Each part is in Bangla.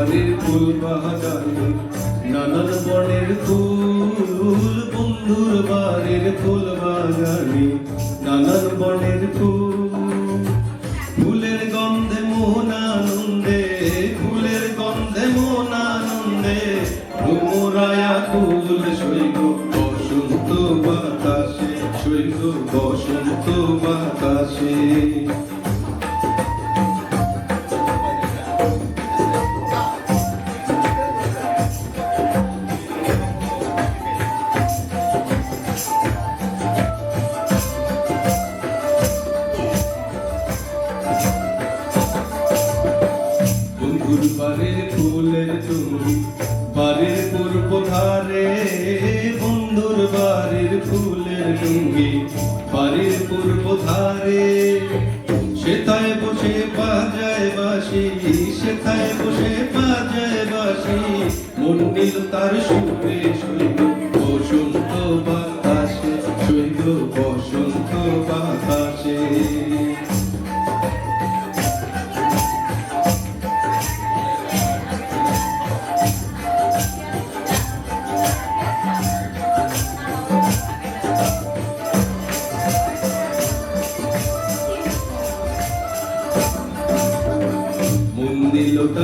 বাড়ির ফুল বাগানে, নানান বনের ফুল, বন্ধুর বাড়ির ফুল বাগানে, নানান বনের ফুল। ফুলের গন্ধে মন আনন্দে, ফুলের গন্ধে মন আনন্দে মোরায়া ফুল সৈব বসন্ত বাতাসে, সৈব বসন্ত বাতাসে। ফুলের তুমি, বাড়ির পূর্ব ধারে বন্ধুর বাড়ির ফুলের ডুঙ্গি বাড়ির পূর্ব ধারে সেথায় বসে বাজায় বাসি সেথায় বসে বাজায় বাসি মন তার সুরে শৈব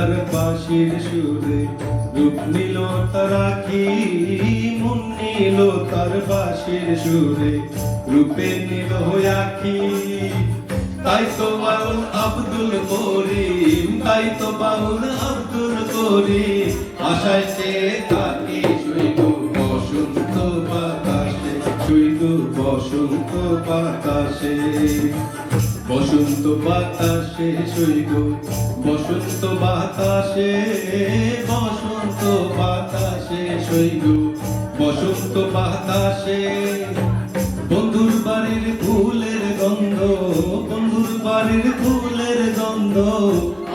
তার সুরে রূপ নিল তার আখি, মন নিল তার বাঁশির সুরে, রূপে নিল আখি। তাই তো বাউল আব্দুল করিম, তাই তো বাউল আব্দুল করিম। আশায় সে থাকি শৈব বসন্ত বাতাসে শৈব বসন্ত বাতাসে। বসন্ত বাতাসে শৈব বসন্ত বাতাসে বসন্ত বাতাসে শৈব বসন্ত বাতাসে। বন্ধুর বাড়ির ফুলের গন্ধ, বন্ধুর বাড়ির ফুলের গন্ধ,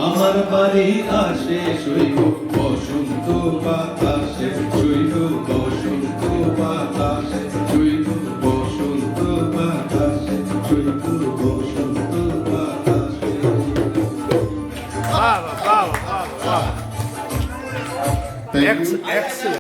আমার বাড়ি আসে শৈব বসন্ত বাতাসে শৈব fala, fala, fala, fala. Excel.